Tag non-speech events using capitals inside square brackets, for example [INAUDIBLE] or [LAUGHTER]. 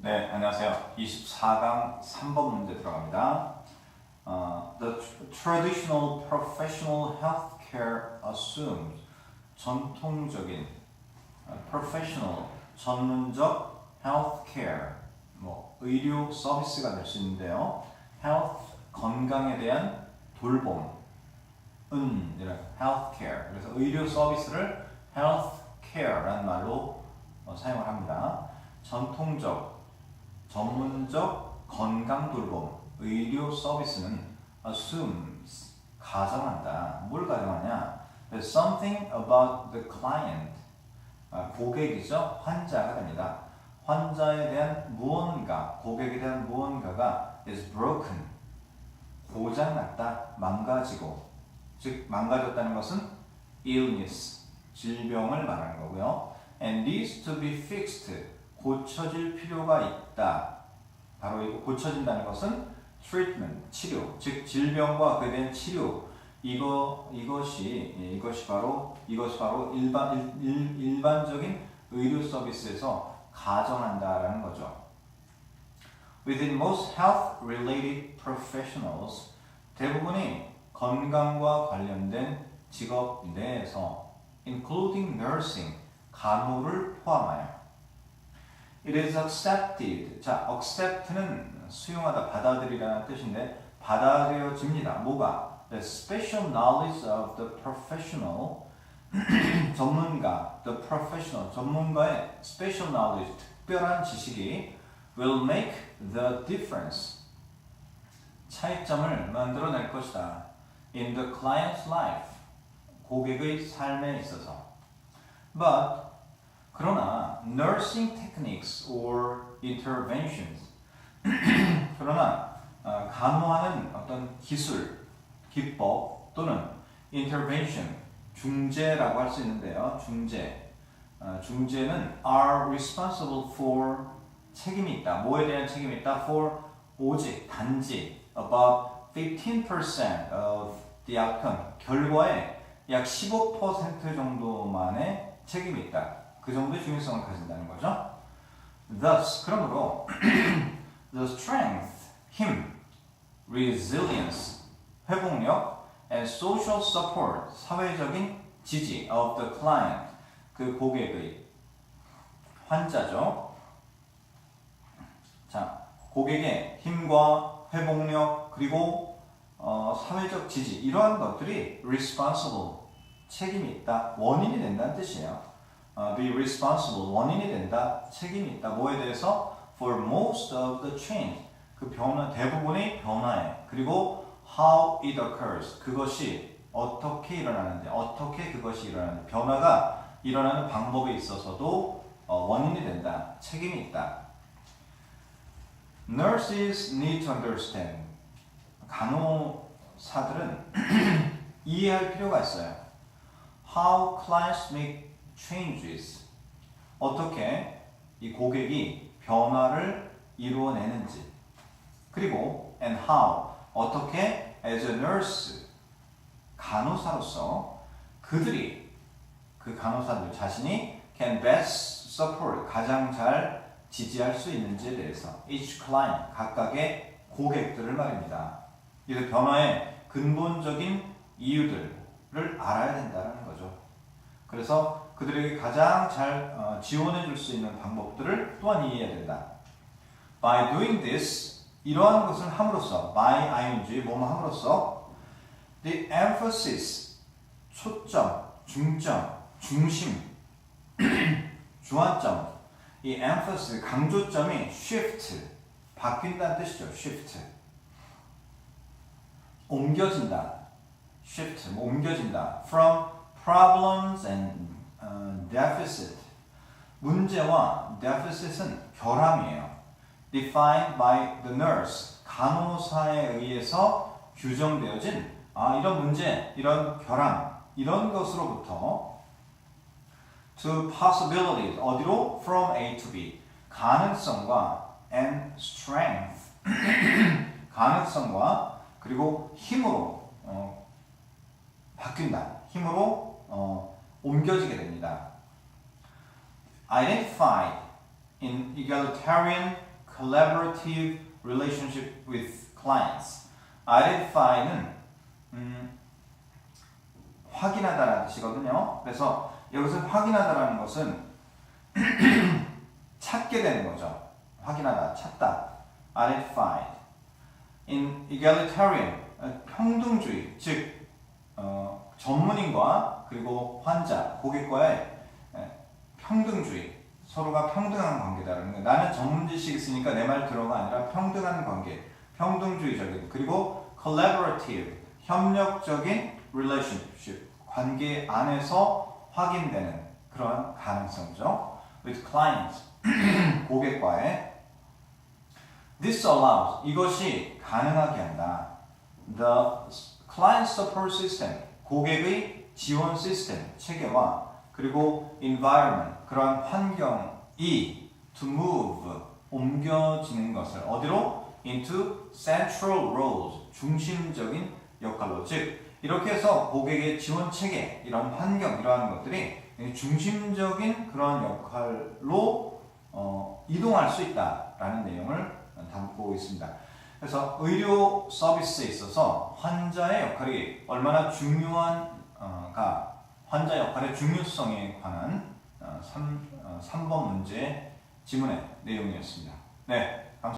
네, 안녕하세요. 24강 3번 문제 들어갑니다. 어, the tr- traditional professional healthcare assumes 전통적인 어, professional 전문적 healthcare 뭐 의료 서비스가 될 수 있는데요. health 건강에 대한 돌봄 은 이런 healthcare 그래서 의료 서비스를 healthcare라는 말로 어, 사용을 합니다. 전통적 전문적 건강 돌봄 의료 서비스는 assumes 가정한다. 뭘 가정하냐? There's something about the client 아, 고객이죠. 환자가 됩니다. 환자에 대한 무언가, 고객에 대한 무언가가 is broken 고장났다, 망가지고 즉 망가졌다는 것은 illness 질병을 말하는 거고요. and needs to be fixed 고쳐질 필요가 있다. 바로 이거 고쳐진다는 것은 treatment 치료 즉 질병과 대한 치료 이거 이것이 예, 이것이 바로 이것이 바로 일반 일, 일, 일반적인 의료 서비스에서 가정한다라는 거죠. Within most health related professionals 대부분이 건강과 관련된 직업 내에서 including nursing 간호를 포함하여 It is accepted. 자, accept는 수용하다, 받아들이라는 뜻인데 받아들여집니다. 뭐가? The special knowledge of the professional 전문가, the professional 전문가의 special knowledge 특별한 지식이 will make the difference 차이점을 만들어낼 것이다. In the client's life 고객의 삶에 있어서. But 그러나 nursing techniques or interventions 그러나 어, 간호하는 어떤 기술, 기법 또는 intervention 중재라고 할 수 있는데요. 중재 어, 중재는 are responsible for 책임이 있다. 뭐에 대한 책임이 있다? For 오직 단지 about 15% of the outcome 결과의 약 15% 정도만의 책임이 있다. 그 정도의 중요성을 가진다는 거죠. Thus, 그러므로 [CLEARS THROAT] the strength, 힘, resilience, 회복력, and social support, 사회적인 지지 of the client, 그 고객의 환자죠. 자, 고객의 힘과 회복력 그리고 어, 사회적 지지 이러한 것들이 responsible 책임이 있다 원인이 된다는 뜻이에요. 어, be responsible. 원인이 된다. 책임이 있다. 뭐에 대해서? For most of the change. 그 변화 대부분의 변화에. 그리고 how it occurs. 그것이 어떻게 일어나는지 어떻게 그것이 일어나는지 변화가 일어나는 방법에 있어서도 어, 원인이 된다. 책임이 있다. Nurses need to understand. 간호사들은 [CLEARS THROAT] 이해할 필요가 있어요. How clients make changes. 어떻게 이 고객이 변화를 이루어내는지. 그리고 and how 어떻게 as a nurse 간호사로서 그들이 그 간호사들 자신이 can best support 가장 잘 지지할 수 있는지에 대해서 each client 각각의 고객들을 말입니다. 이런 변화의 근본적인 이유들을 알아야 된다는 거죠. 그래서 그들에게 가장 잘 어, 지원해 줄 수 있는 방법들을 또한 이해해야 된다. By doing this, 이러한 것을 함으로써, by ing, 뭐뭐 함으로써, the emphasis, 초점, 중점, 중심, [CLEARS THROAT] 주안점, 이 emphasis, 강조점이 shift, 바뀐다는 뜻이죠. shift. 옮겨진다. shift, 뭐 옮겨진다. from problems and deficit. 문제와 deficit은 결함이에요. defined by the nurse. 간호사에 의해서 규정되어진 아, 이런 문제, 이런 결함, 이런 것으로부터 to possibilities 어디로 from A to B 가능성과 and strength 가능성과 그리고 힘으로 어, 바뀐다 힘으로 어, 옮겨지게 됩니다. Identified in egalitarian collaborative relationship with clients. identify는 음, 확인하다라는 뜻이거든요. 그래서 여기서 확인하다라는 것은 찾게 되는 거죠. 확인하다, 찾다. identified. in egalitarian, 어, 평등주의, 즉 어, 전문인과 그리고 환자, 고객과의 에, 평등주의, 서로가 평등한 관계다라는 거. 나는 전문 지식 있으니까 내 말 들어가 아니라 평등한 관계, 평등주의적인 그리고 collaborative, 협력적인 relationship, 관계 안에서 확인되는 그런 가능성이죠. with clients, [CLEARS THROAT] 고객과의 This allows 이것이 가능하게 한다. The client support system 고객의 지원 시스템 체계와 그리고 environment 그러한 환경이 to move 옮겨지는 것을 어디로 into central roles 중심적인 역할로 즉 이렇게 해서 고객의 지원 체계 이런 환경 이러한 것들이 중심적인 그런 역할로 어, 이동할 수 있다라는 내용을 담고 있습니다. 그래서 의료 서비스에 있어서 환자의 역할이 얼마나 중요한 가 환자 역할의 중요성에 관한 어, 3, 어, 3번 문제 지문의 내용이었습니다. 네,